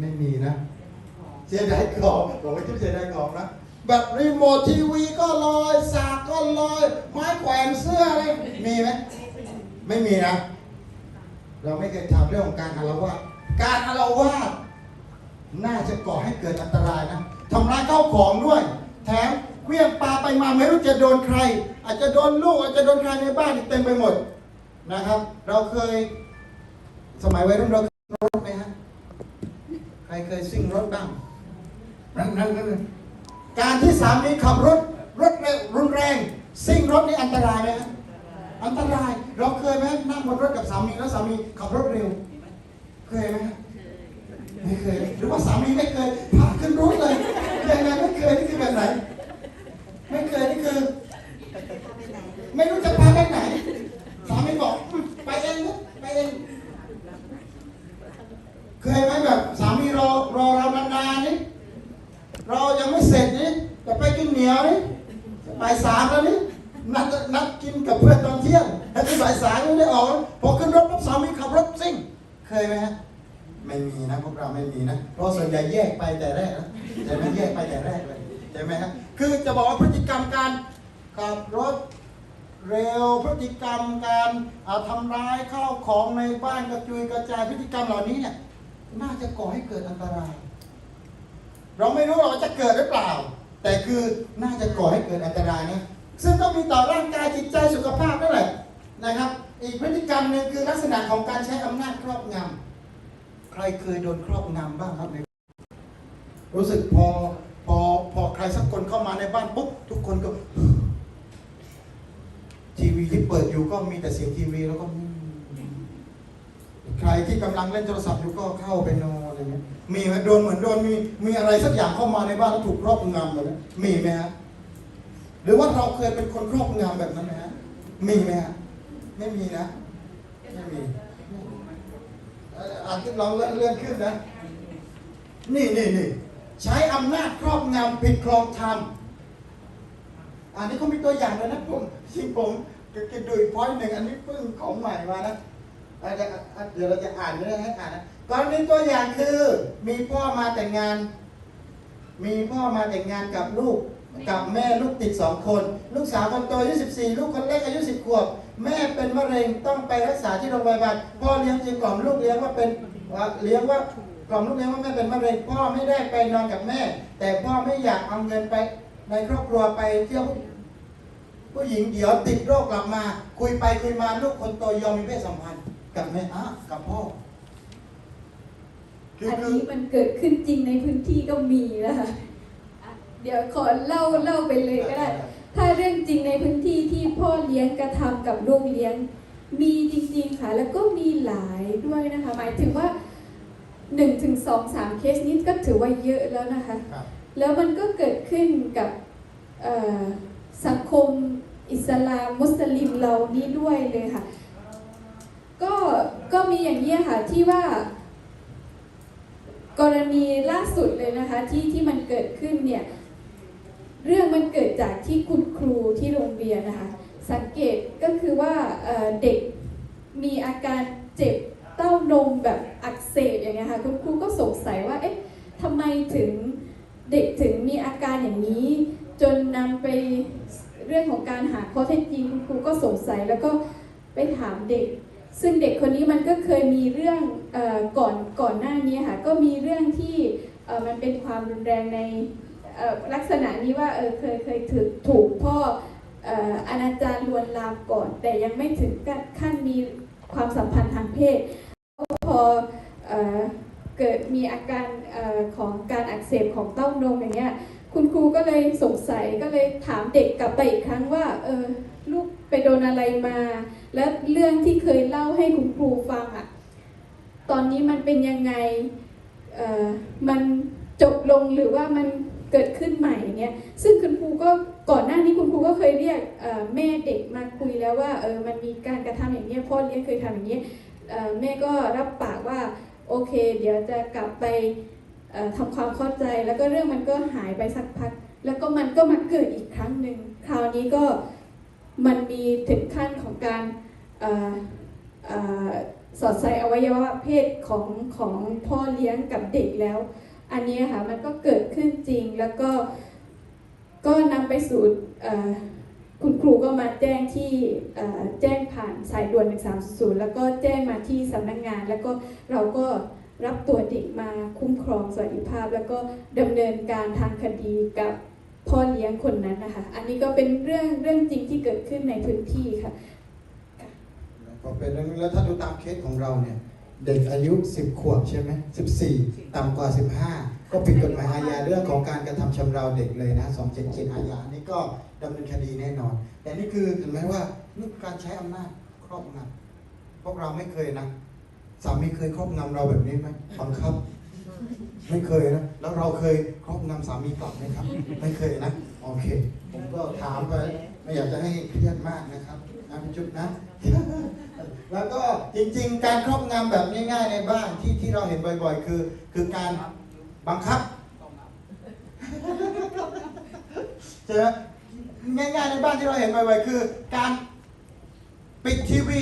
ไม่มีนะเสียดายของผมไม่ใช่เสียดายของนะแบบรีโมททีวีก็ลอยสากก็ลอย ไม้แขวนเสื้ออะไรมีไหมไม่มีนะ เราไม่เคยทำเรื่องของการอารวาสการอารวาสน่าจะก่อให้เกิดอันตรายนะทำร้ายเข้าของด้วย แถมเคลื่องปลาไปมาไม่รู้จะโดนใคร อาจจะโดนลูกอาจจะโดนใครในบ้านเต็มไปหมดนะครับ เราเคย สมัยวัยรุ่นเราเคยรถไหม เคยซิ่งรถบ้างนั่นนั่นนั่นการที่สามีขับรถรถเร็วรุนแรง ซิ่งรถนี่อันตรายไหมฮะอันตราย เราเคยไหมนั่งบนรถกับสามีแล้วสามีขับรถเร็ว เคยไหมไม่เคย หรือว่าสามีไม่เคยพาขึ้นรถเลยยังไงไม่เคยนี่คือแบบไหน ไม่เคยนี่คือ ไม่รู้จะพาไปไหน สามีบอกอืมไปเองนะไปเอง เคยไหมแบบสามีรอรอเรานานๆนี่เรายังไม่เสร็จนี่จะไปกินเหนียวนี่บ่ายสามแล้วนี่นัดนัดกินกับเพื่อนตอนเที่ยงแล้วที่บ่ายสามยังไม่ได้ออกนะพอขึ้นรถปั๊บสามีขับรถซิ่ง เคยไหมฮะไม่มีนะพวกเราไม่มีนะเพราะส่วนใหญ่แยกไปแต่แรกนะแต่ไม่แยกไปแต่แรกเลยใช่ไหมฮะคือจะบอกว่าพฤติกรรมการขับรถ เร็วพฤติกรรมการอ่าทำร้ายข้าวของในบ้านกระจุยกระจายพฤติกรรม เนี่ยน่าจะก่อให้เกิดอันตราย เราไม่รู้หรอกว่าจะเกิดหรือเปล่า แต่คือน่าจะก่อให้เกิดอันตรายนะซึ่งต้องมีต่อร่างกายจิตใจสุขภาพนั่นแหละนะครับ อีกพฤติกรรมหนึ่งคือลักษณะของการใช้อำนาจครอบงำใครเคยโดนครอบงำบ้างครับในรู้สึกพอพอพอใครสักคนเข้ามาในบ้านปุ๊บทุกคนก็ ทีวีที่เปิดอยู่ก็มีแต่เสียงทีวีแล้วก็ ใครที่กำลังเล่นโทรศัพท์อยู่ก็เข้าไปนอนอะไรเงี้ยมีไหมโดนเหมือนโดนมีมีอะไรสักอย่างเข้ามาในบ้านแล้วถูกครอบงำแบบนั้มีไหมฮะหรือว่าเราเคยเป็นคนครอบงำแบบนั้นไหมฮะมีไหมฮะไม่มีนะไม่มีอานขึ้นลองเลื่อนเลื่อนขึ้นนะ นี่นี่นี่ใช้อำนาจครอบงำผิดครองธรรมอันนี้เขามีตัวอย่างเลยนะผมจริงผมจะดูอีกพอยต์หนึ่งอันนี้เพิ่งของใหม่มานะ อะเดี๋ยวอะเดี๋ยวเราจะอ่านเรื่องให้อ่านนะกรณีตัวอย่างคือ มีพ่อมาแต่งงาน มีพ่อมาแต่งงานกับลูกกับแม่ลูกติดสองคน ลูกสาวคนโตอายุ14 ลูกคนเล็กอายุ 10 ขวบ แม่เป็นมะเร็งต้องไปรักษาที่โรงพยาบาลพ่อเลี้ยงจึงกล่อมลูกเลี้ยงว่าเป็นเลี้ยงว่ากล่อมลูกเลี้ยงว่าแม่เป็นมะเร็งพ่อไม่ได้ไปนอนกับแม่ แต่พ่อไม่อยากเอาเงินไปในครอบครัวไปเที่ยวผู้หญิงเดี๋ยวติดโรคกลับมา คุยไปคุยมาลูกคนโตยอมมีเพศสัมพันธ์ กับแม่อะกับพ่อคืออันคือนี้มันเกิดขึ้นจริงในพื้นที่ก็มีนะคะอะเดี๋ยวขอเล่าเล่าไปเลยก็ได้ ถ้าเรื่องจริงในพื้นที่ที่พ่อเลี้ยงกระทำกับลูกเลี้ยง มีจริงๆค่ะ แล้วก็มีหลายด้วยนะคะ หมายถึงว่า1ถึง2 3เคสนี้ก็ถือว่าเยอะแล้วนะคะครับแล้วมันก็เกิดขึ้นกับเอ่อสังคมอิสลามมุสลิมเรานี่ด้วยเลยค่ะ ก็ก็มีอย่างนี้ค่ะที่ว่า กรณีล่าสุดเลยนะคะที่ที่มันเกิดขึ้นเนี่ยเรื่องมันเกิดจากที่คุณครูที่โรงเรียนนะคะสังเกตก็คือว่าเเด็กมีอาการเจ็บเต้านมแบบอักเสบอย่างเงี้ยค่ะคุณครูก็สงสัยว่าเอ๊ะทำไมถึงเด็กถึงมีอาการอย่างนี้ จนนำไปเรื่องของการหาข้อเท็จจริงคุณครูก็สงสัยแล้วก็ไปถามเด็ก ซึ่งเด็กคนนี้มันก็เคยมีเรื่องอก่อนก่อนหน้านี้ค่ะก็มีเรื่องที่มันเป็นความรุนแรงในลักษณะนี้ว่าเเคยเคยถูกถูกพ่อออนาจารลวนลามก่อน แต่ยังไม่ถึงขั้นมีความสัมพันธ์ทางเพศพอเอเกิดมีอาการออของการอักเสบของเต้านมอย่างเงี้ยคุณครูก็เลยสงสัยก็เลยถามเด็กกลับไปอีกครั้งว่าเออลูกไปโดนอะไรมา และเรื่องที่เคยเล่าให้คุณครูฟังอะตอนนี้มันเป็นยังไงเออมันจบลงหรือว่ามันเกิดขึ้นใหม่อย่างเงี้ย ซึ่งคุณครูก็ก่อนหน้านี้คุณครูก็เคยเรียกแม่เด็กมาคุยแล้วว่าเออมันมีการกระทำอย่างเงี้ยพ่อเลี้ยงเคยทำอย่างเงี้ยแม่ก็รับปากว่าโอเค เดี๋ยวจะกลับไปเอ่อทำความเข้าใจ แล้วก็เรื่องมันก็หายไปสักพัก แล้วก็มันก็มาเกิดอีกครั้งหนึ่งคราวนี้ก็ มันมีถึงขั้นของการออสอดใส่อวัยวะเพศของของพ่อเลี้ยงกับเด็กแล้ว อันนี้ค่ะมันก็เกิดขึ้นจริงแล้วก็ก็นำไปสู่คุณครูก็มาแจ้งที่แจ้งผ่านสายด่วน 130 แล้วก็แจ้งมาที่สำนักงาน แล้วก็เราก็รับตัวเด็กมาคุ้มครองสวัสดิภาพ แล้วก็ดำเนินการทางคดีกับ พ่อเลี้ยงคนนั้นนะคะ อันนี้ก็เป็นเรื่องเรื่องจริงที่เกิดขึ้นในพื้นที่ค่ะก็เป็นเรื่องแล้วถ้าดูตามเคสของเราเนี่ย เด็กอายุ 10 ขวบใช่ไหม14 ต่ำกว่า 15 ก็ผิดกฎหมายอาญาเรื่องของการกระทำชำเราเด็กเลยนะ277อาญานี่ก็ดำเนินคดีแน่นอน แต่นี่คือเห็นไหมว่านี่การใช้อำนาจครอบงำพวกเราไม่เคยนะสามีเคยครอบงำเราแบบนี้ไหมบังคับ ไม่เคยนะ แล้วเราเคยครอบงำสามีกลับไหมครับ ไม่เคยนะ โอเค ผมก็ถามไป ไม่อยากจะให้เครียดมากนะครับนะพี่จุ๊บนะ แล้วก็จริง ๆ การครอบงำแบบง่าย ๆ ในบ้านที่ที่เราเห็นบ่อย ๆ คือ คือการบังคับเจอง่ายๆในบ้านที่เราเห็นบ่อยๆคือ การปิดทีวี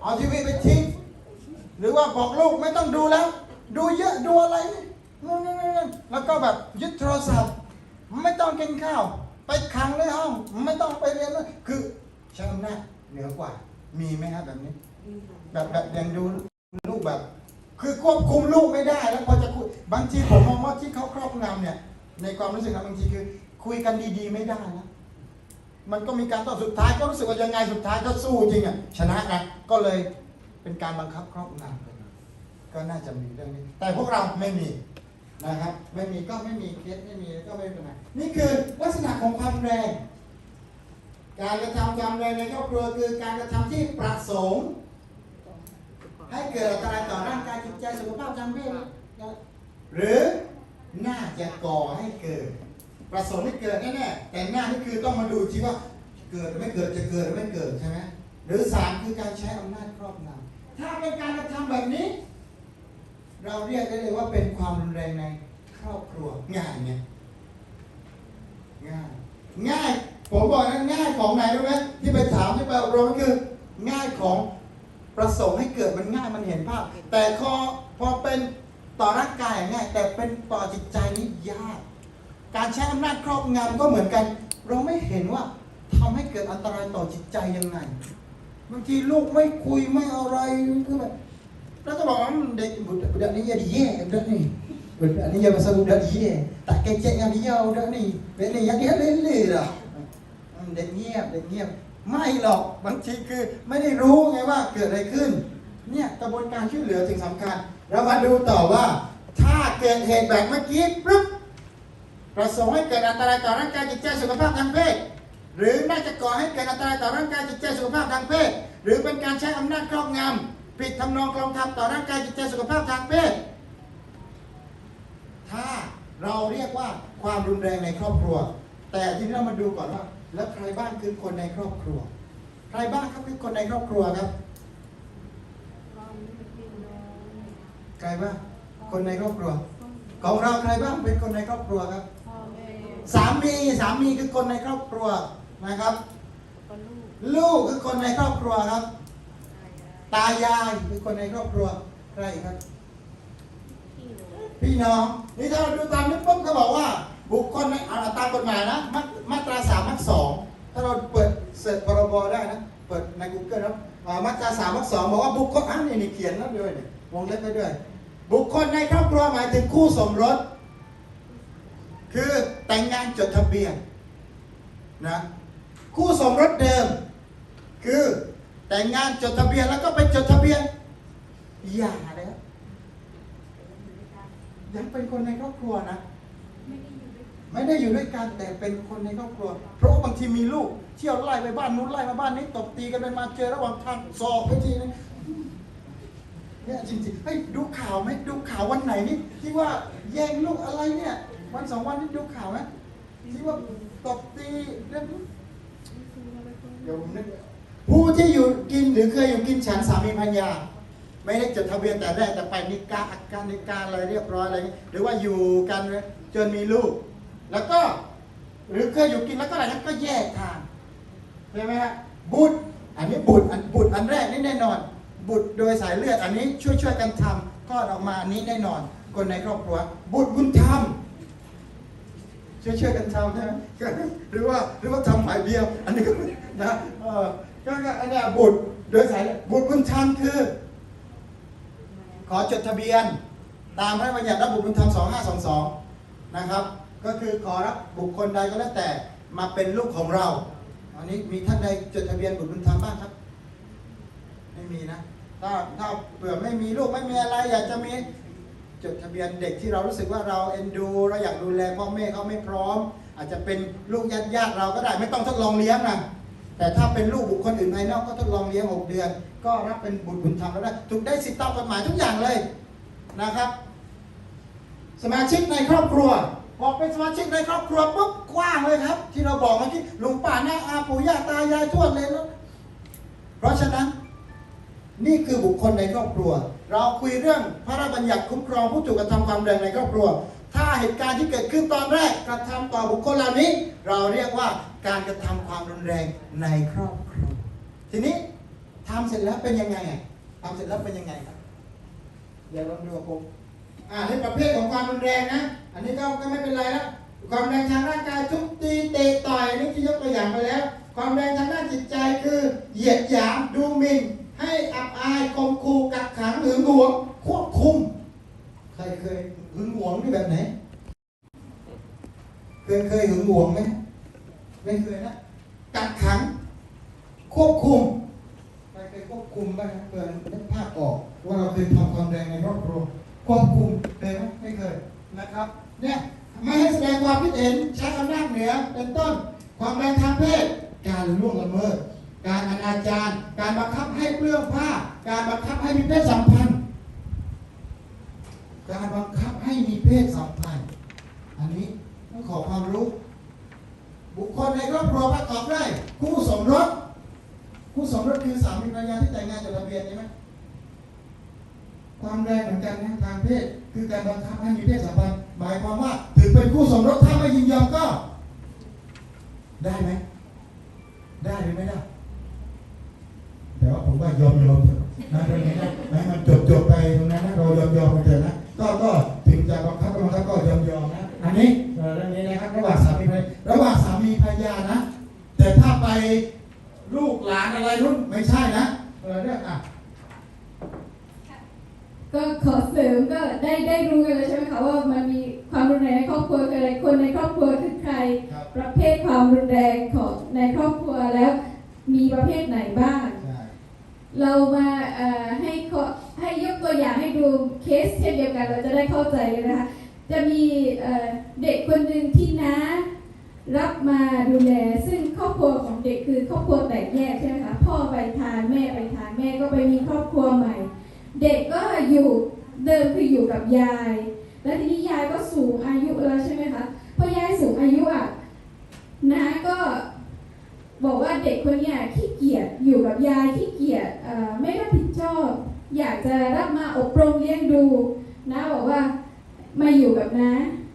เอาทีวีไปทิ้งหรือว่าบอกลูกไม่ต้องดูแล้ว ดูเยอะดูอะไรนู่นๆๆๆแล้วก็แบบยึดโทรศัพท์ ไม่ต้องกินข้าว ไปขังในห้อง ไม่ต้องไปเรียนเลยคือใช้อำนาจเหนือกว่า มีไหมครับแบบนี้ แบบแบบยังดูลูกแบบ คือควบคุมลูกไม่ได้แล้วพอจะคุยบางทีผมมองว่าที่เขาครอบงำเนี่ย ในความรู้สึกนะบางทีคือ คุยกันดีๆไม่ได้นะมันก็มีการต่อสุดท้ายก็รู้สึกว่ายังไงสุดท้ายก็สู้จริงอะชนะนะก็เลยเป็นการบังคับครอบงำไป ก็น่าจะมีเรื่องนี้ แต่พวกเราไม่มีนะครับ ไม่มีก็ไม่มีเคสไม่มีก็ไม่เป็นไรนี่คือลักษณะของความแรง การกระทำความแรงในครอบครัวคือการกระทำที่ประสงค์ให้เกิดอันตรายต่อร่างกายจิตใจสุขภาพทางเพศหรือน่าจะก่อให้เกิด ประสงค์ให้เกิดแน่ๆแต่หน้านี่คือต้องมาดูที่ว่าเกิดหรือไม่เกิดจะเกิดหรือไม่เกิดใช่ไหมหรือสามคือการใช้อำนาจครอบงำถ้าเป็นการกระทำแบบนี้ เราเรียกได้เลยว่าเป็นความรุนแรงในครอบครัวง่ายไงง่ายง่ายผมบอกนะง่ายของไหนรู้ไหมที่ไปถามที่ไปอบรมคือง่ายของประสงค์ให้เกิดมันง่ายมันเห็นภาพ แต่พอพอเป็นต่อร่างกายง่ายแต่เป็นต่อจิตใจนี่ยาก การใช้อำนาจครอบงำก็เหมือนกัน เราไม่เห็นว่าทำให้เกิดอันตรายต่อจิตใจยังไงบางทีลูกไม่คุยไม่อะไรคือแบบ แล้วก็บอกว่าเด็กบุตรนี้ jadi ye budak ni budak ni ya pasal budak ye tak kecek dengan dia budak ni budak ni yang dia lele dah เด็กเงียบเด็กเงียบไม่หรอกบางทีคือไม่ได้รู้ไงว่าเกิดอะไรขึ้น เนี่ยกระบวนการช่วยเหลือจึงสำคัญ เรามาดูต่อว่า ถ้าเกิดเหตุแบบเมื่อกี้ปุ๊บประสงค์ให้เกิดอันตรายต่อร่างกายจิตใจสุขภาพทางเพศหรือน่าจะก่อให้เกิดอันตรายต่อร่างกายจิตใจสุขภาพทางเพศหรือเป็นการใช้อำนาจครอบงำ ปิดทำนองกลองทัพต่อร่างกายจิตใจสุขภาพทางเพศ ถ้าเราเรียกว่าความรุนแรงในครอบครัว แต่ทีนี้เรามาดูก่อนว่า แล้วใครบ้างคือคนในครอบครัว ใครบ้างครับคือคนในครอบครัวครับใครบ้างคนในครอบครัว ของเราใครบ้างเป็นคนในครอบครัวครับสามีสามีคือคนในครอบครัวนะครับ ลูกคือคนในครอบครัวครับ ตายายคือคนในครอบครัวใครอีกครับ พี่น้องนี่ถ้าเราดูตามนี้ปุ๊บเขาบอกว่า บุคคลในอ่าตามกฎหมายนะมามาตราสามวรรคสองถ้าเราเปิดเสิร์ชพรบได้นะเปิดใน Google นะอ่ามาตราสามวรรคสองบอกว่าบุคคลอ่านี่นี่เขียนแล้วด้วยเนี่ยวงเล็บไปด้วย บุคคลในครอบครัวหมายถึงคู่สมรส คือแต่งงานจดทะเบียนนะคู่สมรสเดิม คือ แต่งงานจดทะเบียนแล้วก็ไปจดทะเบียนหย่าแล้วยังเป็นคนในครอบครัวนะ ไม่ได้อยู่ด้วยกันแต่เป็นคนในครอบครัว เพราะบางทีมีลูก เที่ยวไล่ไปบ้านนู้นไล่มาบ้านนี้ตบตีกันไปมาเจอระหว่างทางสอบไปทีนึงเนี่ยจริงๆเฮ้ยดูข่าวไหมดูข่าววันไหนนี่ที่ว่าแย่งลูกอะไรเนี่ยวันสองวันนี้ดูข่าวไหมที่ว่าตบตีเรื่องเดี๋ยวผมนึกผู้ที่อยู่ หรือเคยอยู่กินฉันสามีภรรยา ไม่ได้จดทะเบียนแต่แรกแต่ไปนิกาอาการนิกาอะไรเรียบร้อยอะไรนี้หรือว่าอยู่กันจนมีลูก แล้วก็หรือเคยอยู่กินแล้วก็อะไรนั้นก็แยกทางใช่ไหมฮะบุตรอันนี้บุตรอันบุตรอันแรกนี่แน่นอน บุตรโดยสายเลือดอันนี้ช่วยช่วยกันทำคลอออกมาอันนี้แน่นอน คนในครอบครัว บุตรบุญธรรมช่วยช่วยกันทำใช่ไหมหรือว่าหรือว่าทำฝ่ายเดียว อันนี้ก็นะเออก็อันนี้บุตร โดยสายบุตรบุญธรรมคือ ขอจดทะเบียน ตามพระราชบัญญัติรับบุตรบุญธรรม 2522 นะครับ ก็คือขอรับบุคคลใดก็แล้วแต่มาเป็นลูกของเราอันนี้มีท่านใดจดทะเบียนบุตรบุญธรรมบ้างครับ ไม่มีนะ ถ้าถ้าเผื่อไม่มีลูกไม่มีอะไร อยากจะมีจดทะเบียนเด็กที่เรารู้สึกว่าเราเอ็นดู เราอยากดูแลพ่อแม่เขาไม่พร้อม อาจจะเป็นลูกญาติญาติเราก็ได้ไม่ต้องทดลองเลี้ยงนะ แต่ถ้าเป็นลูกบุคคลอื่นภายนอกก็ทดลองเลี้ยงหกเดือน ก็รับเป็นบุตรบุญธรรมแล้วได้ถูกได้สิทธิตามกฎหมายทุกอย่างเลยนะครับ สมาชิกในครอบครัวบอกเป็นสมาชิกในครอบครัวปุ๊บกว้างเลยครับ ที่เราบอกเมื่อกี้ลุงป้าน้าอาปู่ย่าตายายทวดเลยแล้วเพราะฉะนั้น นี่คือบุคคลในครอบครัว เราคุยเรื่องพระราชบัญญัติคุ้มครองผู้ถูกกระทำความแรงในครอบครัว ถ้าเหตุการณ์ที่เกิดขึ้นตอนแรกกระทำต่อบุคคลเหล่านี้ เราเรียกว่าการกระทำความรุนแรงในครอบครัวทีนี้ทำเสร็จแล้วเป็นยังไงอะทำเสร็จแล้วเป็นยังไงครับเดี๋ยวลองดูกับผมอ่าในประเภทของความรุนแรงนะ อันนี้ก็ก็ไม่เป็นไรแล้วความแรงทางร่างกายทุบตีเตะต่อยนี่ที่ยกตัวอย่างไปแล้ว ความแรงทางด้านจิตใจคือเหยียดหยามดูหมิ่นให้อับอายข่มขู่กักขังหรือหวงควบคุมใครเคย หึงหวงนี่แบบไหน เคยเคยหึงหวงไหมไม่เคยนะกักขัง ควบคุมใครเคยควบคุมบ้างเพื่อนนึกภาพออก ว่าเราเคยทำความแรงในครอบครัวควบคุมเคยไหมไม่เคยนะครับ เนี่ยไม่ให้แสดงความคิดเห็นใช้อำนาจเหนือเป็นต้น ความแรงทางเพศ การล่วงละเมิด การอนาจารการบังคับให้เปลื้องผ้า การบังคับให้มีเพศสัมพันธ์ การบังคับให้มีเพศสัมพันธ์ อันนี้ต้องขอความรู้ บุคคลในครอบครัวประกอบด้วยคู่สมรสคู่สมรสคือสามีภรรยาที่แต่งงานจดทะเบียนใช่ไหมความแรงเหมือนกันนะทางเพศคือการบังคับให้มีเพศสัมพันธ์หมายความว่าถึงเป็นคู่สมรสถ้าไม่ยินยอมก็ ได้ไหมได้หรือไม่ได้ แต่ว่าผมว่ายอมยอมเถอะนะตรงนี้นะให้มันจบจบไปตรงนั้นนะเรายอมยอมกันเถอะนะ ก็ก็ถึงจะบังคับก็บังคับก็ยอมยอมนะอันนี้เรื่องนี้นะครับระหว่างสามีภรรยาระหว่างสามีภรรยานะ แต่ถ้าไปลูกหลานอะไรรุ่นไม่ใช่นะเออเนี่ยอะก็ขอเสริมก็ได้ได้รู้กันแล้วใช่ไหมคะว่ามันมีความรุนแรงในครอบครัวคืออะไรคนในครอบครัวคือใคร ประเภทความรุนแรงของในครอบครัวแล้ว มีประเภทไหนบ้าง เรามาให้ข ให้ยกตัวอย่างให้ดูเคสเช่นเดียวกันเราจะได้เข้าใจเลยนะคะ จะมีเด็กคนหนึ่งที่น้ารับมาดูแล ซึ่งครอบครัวของเด็กคือครอบครัวแตกแยกใช่ไหมคะพ่อไปทานแม่ไปทานแม่ก็ไปมีครอบครัวใหม่ เด็กก็อยู่เดิมคืออยู่กับยาย แล้วทีนี้ยายก็สูงอายุแล้วใช่ไหมคะพอยายสูงอายุอะน้าก็บอกว่าเด็กคนนี้ขี้เกียจอยู่กับยายขี้เกียจไม่รับผิดชอบ อยากจะรับมาอบรมเลี้ยงดูน้าบอกว่ามาอยู่กับน้า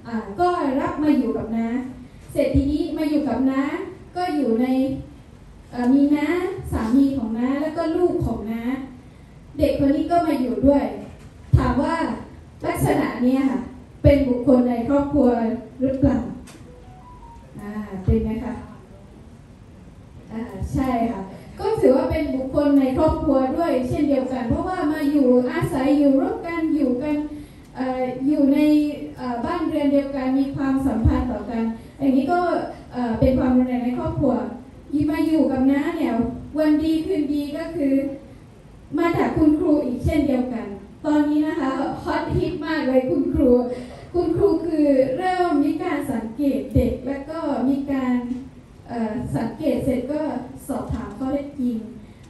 อ่าก็รับมาอยู่กับน้าเสร็จทีนี้มาอยู่กับน้าก็อยู่ในมีน้าสามีของน้าแล้วก็ลูกของน้าเด็กคนนี้ก็มาอยู่ด้วย ถามว่าลักษณะเนี้ยค่ะเป็นบุคคลในครอบครัวหรือเปล่าอ่าเป็นไหมคะอ่าใช่ค่ะ ก็ถือว่าเป็นบุคคลในครอบครัวด้วยเช่นเดียวกัน เพราะว่ามาอยู่อาศัยอยู่ร่วมกันอยู่กันออยู่ในบ้านเรือนเดียวกันมีความสัมพันธ์ต่อกัน อย่างนี้ก็เป็นความรุนแรงในครอบครัวยีมาอยู่กับน้าเนี่ยวันดีคืนดีก็คือ มาจากคุณครูอีกเช่นเดียวกัน ตอนนี้นะคะฮอตฮิตมากเลยคุณครู คุณครูคือเริ่มมีการสังเกตเด็กแล้วก็มีการสังเกตเสร็จก็สอบถาม ข้อเท็จจริง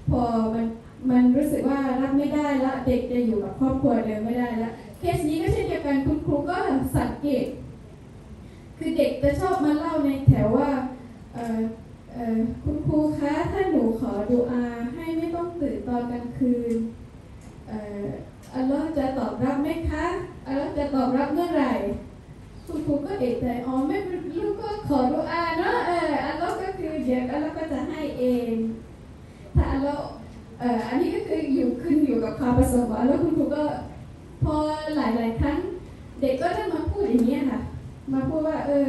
พอมันมันรู้สึกว่ารับไม่ได้ละเด็กจะอยู่กับครอบครัวเดิมไม่ได้ละเคสนี้ก็เช่นเดียวกันคุณครูก็สังเกต คือเด็กจะชอบมาเล่าในแถวว่าคุณครูคะถ้าหนูขอดูอาให้ไม่ต้องตื่นตอนกลางคืนอัลเลอฮ์จะตอบรับไหมคะอัลเลอฮ์จะตอบรับเมื่อไหร่ คุณครูก็เอกใจอ๋อไม่ลูกก็ขอดูอาเนาะเอออัลเลอฮ์ก็คือเดี๋ยวอัลเลอฮ์ก็จะให้เอง ถ้าอัลเลอฮ์ อันนี้ก็คืออยู่ขึ้นอยู่กับความประสงค์ของแล้วคุณครูก็พอหลาย ๆ ครั้ง เด็กก็จะมาพูดอย่างนี้ค่ะ มาพูดว่าเออ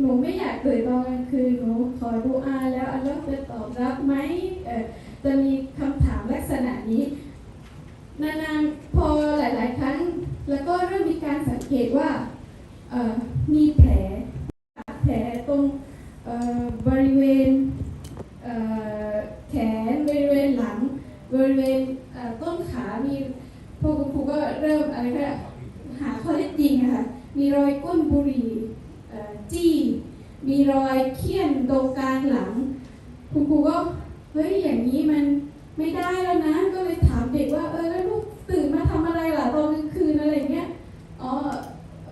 หนูไม่อยากตื่นตอนกลางคืนหนูขอดูอาแล้วอัลเลอฮ์จะตอบรับไหมเออจะมีคำถามลักษณะนี้นานๆพอหลาย ๆ ครั้ง แล้วก็เริ่มมีการสังเกตว่าเออมีแผลตรงเอ่อบริเวณเอ่อแขนบริเวณหลัง บริเวณเอ่อต้นขามีพวกคุณครูก็ เริ่มอะไรก็หาข้อเท็จจริงอะค่ะมีรอยก้นบุหรี่จี้ มีรอยเคี่ยนตรงกลางหลัง คุณครูก็เฮ้ยอย่างนี้มันไม่ได้แล้วนะ ก็เลยถามเด็กว่าเออแล้วลูกตื่นมาทำอะไรล่ะตอนกลางคืนอะไรเงี้ย อ๋อ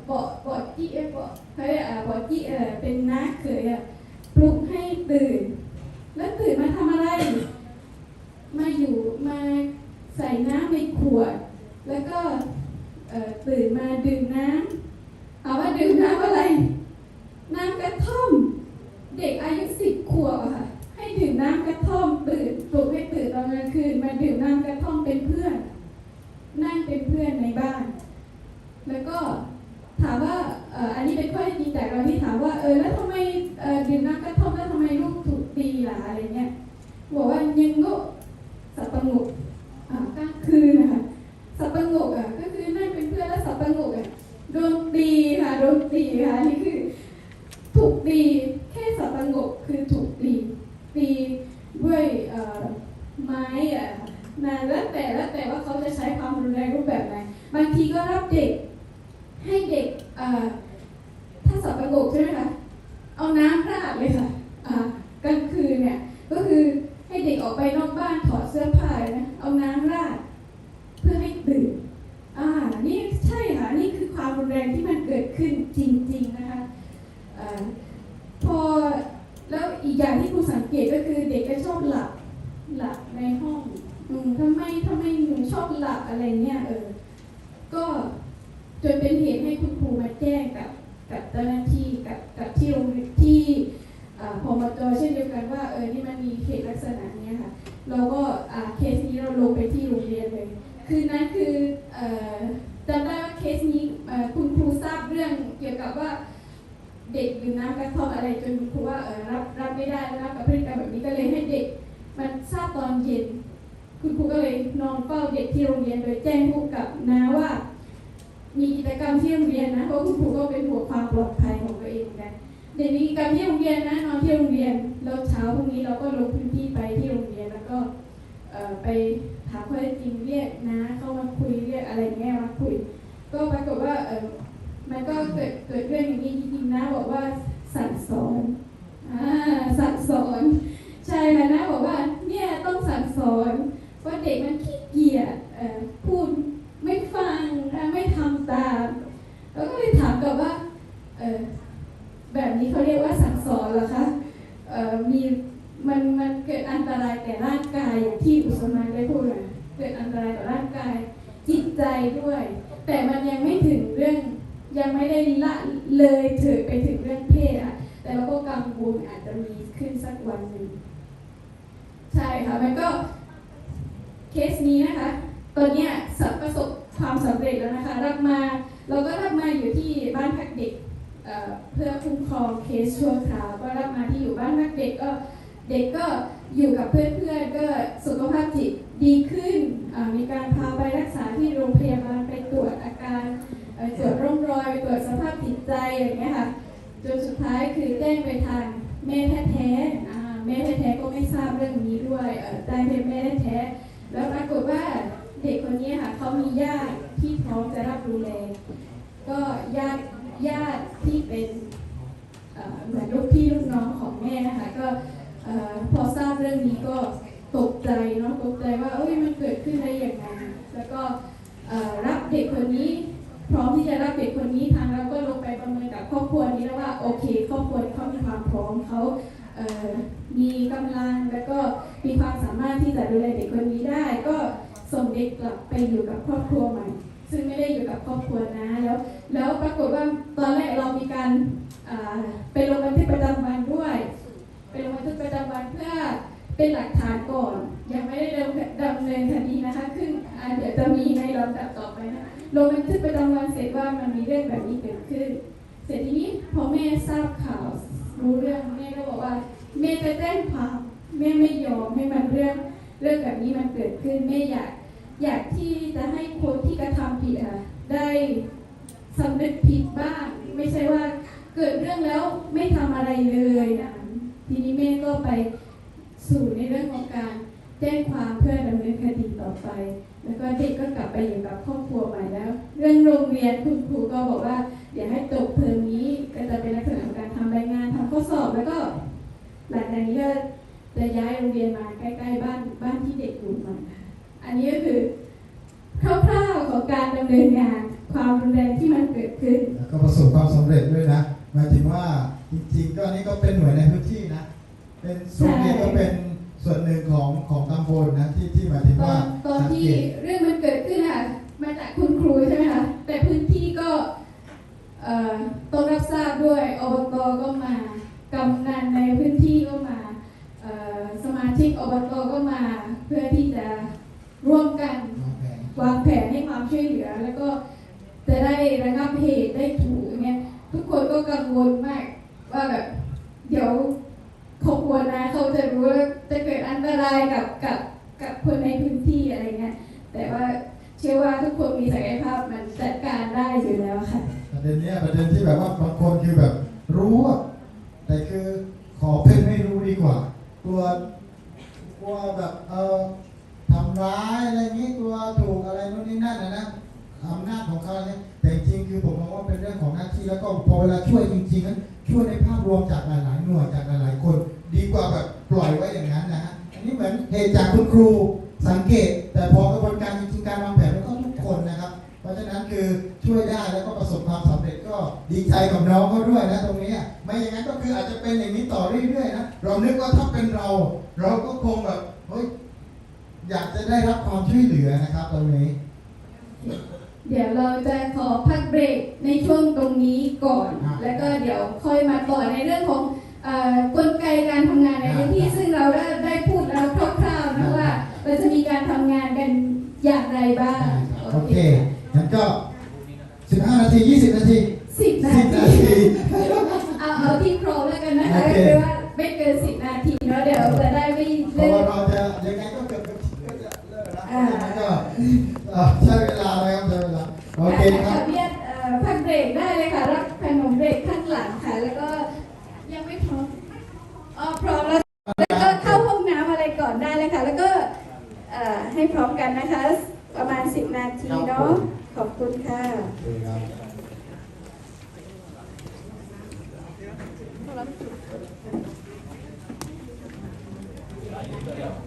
บอกบอกจี้เอบอกเฮ้ยอ่าบอกจี้เออเป็นน้าเขยอะปลุกให้ตื่น แล้วตื่นมาทำอะไร มาอยู่มาใส่น้ำในขวด แล้วก็ตื่นมาดื่มน้ำเอาว่าดื่มน้ำอะไร น้ำกระท่อม เด็กอายุสิบขวบอะค่ะ ให้ดื่มน้ำกระท่อมตื่นปลุกให้ตื่นตอนกลางคืน มาดื่มน้ำกระท่อมเป็นเพื่อน นั่งเป็นเพื่อนในบ้าน แล้วก็ถามว่าอันนี้เป็นข้อท็จจริงจากเราที่ถามว่าเออแล้วทำไมดื่มน้ำกระท่อมแล้วทำไมลูกถูกตีล่ะอะไรเงี้ยบอกว่ายังก็สับประงกกลางคืนนะคะ ปะงกอะก็คือนั่งเป็นเพื่อนแล้วสับปะงกอะโดนตีค่ะโดนตีค่ะนี่คือ ถูกตีแค่สับปะงกคือถูกตีตีด้วยไม้อะนะแล้วแต่แล้วแต่ว่าเขาจะใช้ความรุนแรงรูปแบบไหนบางทีก็รับเด็กให้เด็กถ้าสับประงกใช่ไหมคะเอาน้ำราดเลยค่ะกลางคืนเนี่ยก็คือให้เด็กออกไปนอกบ้านถอดเสื้อผ้านะเอาน้ำราด เพื่อให้ตื่นอ่า นี่ใช่ค่ะนี่คือความรุนแรงที่มันเกิดขึ้นจริง ๆนะคะอพอแล้วอีกอย่างที่ครูสังเกตก็คือเด็กก็ชอบหลับหลับในห้องอืมทำไมทำไมหนูชอบหลับอะไรเนี่ยเออก็จนเป็นเหตุให้คุณครูมาแจ้งกับกับเจ้าหน้าที่กับกับที่โรงเรียนที่อ่าพมจเช่นเดียวกันว่าเออนี่มันมีเหตุลักษณะเนี้ยค่ะเราก็อ่าเคสนี้เราลงไปที่โรงเรียนเลย คือนั้นคือเอ่อจำได้ว่าเคสนี้เอ่อคุณครูทราบเรื่องเกี่ยวกับว่า เด็กดื่มน้ำกระท่อมอะไรจนครูว่าเออรับรับไม่ได้แล้วรับกับพฤติกรรมแบบนี้ก็เลยให้เด็ก มันทราบตอนเย็น คุณครูก็เลยนอนเฝ้าเด็กที่โรงเรียนโดยแจ้งผู้กับนะว่า มีกิจกรรมที่โรงเรียนนะเพราะคุณครูก็เป็นห่วงความปลอดภัยของตัวเองนกันเด็กมีกิจกรรมที่โรงเรียนนะนอนที่โรงเรียนแล้วเช้าพรุ่งนี้เราก็ลงพื้นที่ไปที่โรงเรียนแล้วก็ไปถามข้อเท็จจริงเรียกนะเข้ามาคุยเรียกอะไรเงี้ยมาคุย ก็ปรากฏว่ามันก็เกิดเกิดเรื่องอย่างนี้จริงๆนะบอกว่า สั่งสอนอ่าสั่งสอนใช่ค่ะนะบอกว่าเนี่ยต้องสั่งสอนว่าเด็กมันขี้เกียจพูดไม่ฟังไม่ทำตามแล้วก็เลยถามกับว่าแบบนี้เขาเรียกว่าสั่งสอนเหรอคะอมีมันมันเกิดอันตรายแก่ร่างกายอย่างที่อุสมานได้พูดนะเกิดอันตรายต่อร่างกายจิตใจด้วย แต่มันยังไม่ถึงเรื่องยังไม่ได้ละเลยเถิดไปถึงเรื่อง แต่เราก็กังวลอาจจะมีขึ้นสักวันหนึ่งใช่ค่ะมันก็เคสนี้นะคะ ตอนเนี้ยสับประสบความสำเร็จแล้วนะคะ รับมาเราก็รับมาอยู่ที่บ้านพักเด็กเเพื่อคุ้มครองเคสชั่วคราวก็รับมาที่อยู่บ้านพักเด็กก็เด็กก็อยู่กับเพื่อนๆก็สุขภาพจิตดีขึ้น มีการพาไปรักษาที่โรงพยาบาลไปตรวจอาการตรวจร่องรอยไปตรวจสภาพจิตใจอย่างเงี้ยค่ะ จนสุดท้ายคือแจ้งไปทางแม่แท้ๆอ่าแม่แท้ๆก็ไม่ทราบเรื่องนี้ด้วยเอ่อแจ้งไปแม่แท้ๆแล้วปรากฏว่าเด็กคนนี้ค่ะเขามีญาติที่พร้อมจะรับดูแลก็ญาติญาติที่เป็นเหมือนลูกพี่ลูกน้องของแม่นะคะก็พอทราบเรื่องนี้ก็ตกใจเนาะตกใจว่าเอ้ยมันเกิดขึ้นได้อย่างไรแล้วก็รับเด็กคนนี้ พร้อมที่จะรับเด็กคนนี้ทางเราก็ลงไปประเมินกับครอบครัวนี้แล้วว่าโอเคครอบครัวนี้เขามีความพร้อมเขาเมีกำลังแล้วก็มีความสามารถที่จะดูแลเด็กคนนี้ได้ ก็ส่งเด็กกลับไปอยู่กับครอบครัวใหม่ ซึ่งไม่ได้อยู่กับครอบครัวนะแล้วแล้วปรากฏว่าตอนแรกเรามีการไปลงบันทึกประจำวันด้วยไปลงบันทึกประจำวันเพื่อเป็นหลักฐานก่อนยังไม่ได้ดำเนิน เดี๋ยวจะมีในลำดับต่อไปนะลงบันทึกประจำวันเสร็จว่ามันมีเรื่องแบบนี้เกิดขึ้น เสร็จทีนี้พอแม่ทราบข่าวรู้เรื่องแม่ก็บอกว่าแม่จะแจ้งความแม่ไม่ยอมให้มันเรื่องเรื่องแบบนี้มันเกิดขึ้นแม่อยากอยากที่จะให้คนที่กระทำผิดอะได้สำนึกผิดบ้าง ไม่ใช่ว่าเกิดเรื่องแล้วไม่ทำอะไรเลยนะทีนี้แม่ก็ไปสู่ในเรื่องของการ แจ้งความเพื่อดำเนินคดีต่อไป แล้วก็เด็กก็กลับไปอยู่กับครอบครัวใหม่แล้ว เรื่องโรงเรียนคุณครูก็บอกว่าเดี๋ยวให้จบเทอมนี้ก็จะเป็นลักษณะของการทำรายงานทำข้อสอบแล้วก็ หลังจากนี้ก็จะย้ายโรงเรียนมาใกล้ๆบ้านบ้านที่เด็กอยู่ใหม่อันนี้ก็คือคร่าวๆของการดำเนินงานความรุนแรงที่มันเกิดขึ้นแล้วก็ประสบความสำเร็จด้วยนะหมายถึงว่าจริงๆก็อันนี้ก็เป็นหน่วยในพื้นที่นะ เป็นส่วนนี้ก็เป็น ส่วนหนึ่งของของตำบลนะที่ที่หมายถึงตอว่านตอนสังที่เกตเรื่องมันเกิดขึ้นค่ะ มาจากคุณครูใช่ไหมคะ แต่พื้นที่ก็เอ่อต้องรับทราบด้วยอบตก็มากำนันในพื้นที่ก็มาเอ่อสมาชิกอบตก็มา เพื่อที่จะร่วมกันวางแผนวางแผนให้ความช่วยเหลือ แล้วก็จะได้ระงับเหตุได้ถูกอย่างเงี้ยทุกคนก็กังวลมาก ว่าแบบ เดี๋ยว ขบวนนะเขาจะรู้ว่าจะเกิดอันตรายกับกับกับคนในพื้นที่อะไรเงี้ยแต่ว่าเชื่อว่าทุกคนมีศักยภาพมันจัดการได้อยู่แล้วค่ะประเด็นเนี้ยประเด็นที่แบบว่าบางคนคือแบบรู้อะแต่คือขอเพ่นไม่รู้ดีกว่าตัวกลัวแบบเออทำร้ายอะไรนี้กลัวถูกอะไรนู่นนี่นั่นนะนะอำนาจของเขาเนี่ยแต่จริงๆคือผมมองว่าเป็นเรื่องของหน้าที่แล้วก็พอเวลาช่วยจริงๆนั้น ช่วยในภาพรวมจากหลาย ๆ หน่วยจากหลาย ๆ คน ดีกว่าแบบปล่อยไว้อย่างนั้นนะฮะอันนี้เหมือนเหตุจากคุณครูสังเกต แต่พอกระบวนการจริงๆการวางแผนมันก็ทุกคนนะครับ เพราะฉะนั้นคือช่วยได้แล้วก็ประสบความสำเร็จก็ดีใจกับน้องเขาด้วยนะตรงนี้ไม่อย่างนั้นก็คืออาจจะเป็นอย่างนี้ต่อเรื่อย ๆ นะเรานึกว่าถ้าเป็นเรา เราก็คงแบบเฮ้ยอยากจะได้รับความช่วยเหลือนะครับตรงนี้ เดี๋ยวเราจะขอพักเบรกในช่วงตรงนี้ก่อนครับแล้วก็เดี๋ยวค่อยมาต่อในเรื่องของเอ่อกลไกการทำงานในพื้นที่ครับซึ่งเราได้ได้พูดแล้วคร่าวๆนะว่าเราจะมีการทำงานกันอย่างไรบ้าง โอเคงั้นก็ 15 นาที 20 นาทีสิบนา10 นาทีทีเอาเอาที่พร้อมแล้วกันนะคะโอก็เคคือว่าไม่เกินสิบนาทีเนาะเดี๋ยวจะได้ไม่เพเลิราะว่ากเราจะยังไงก็เกิดก็จะเลิกแล้วอ่าแล้วก็เอ่อใช้เวลาแล้วครับใช้เวลา โอเคคขรัอบอนุญาตเอ่อพักเบรกได้เลยค่ะรับขนมเบรกข้างหลังค่ะ แล้วก็ยังไม่พร้อมอ๋อพร้อมแล้วแล้วก็เข้าห้องน้ำอะไรก่อนได้เลยค่ะ แล้วก็เอ่อให้พร้อมกันนะคะ ประมาณ 10 นาทีเนาะขอบคุณค่ะโอเ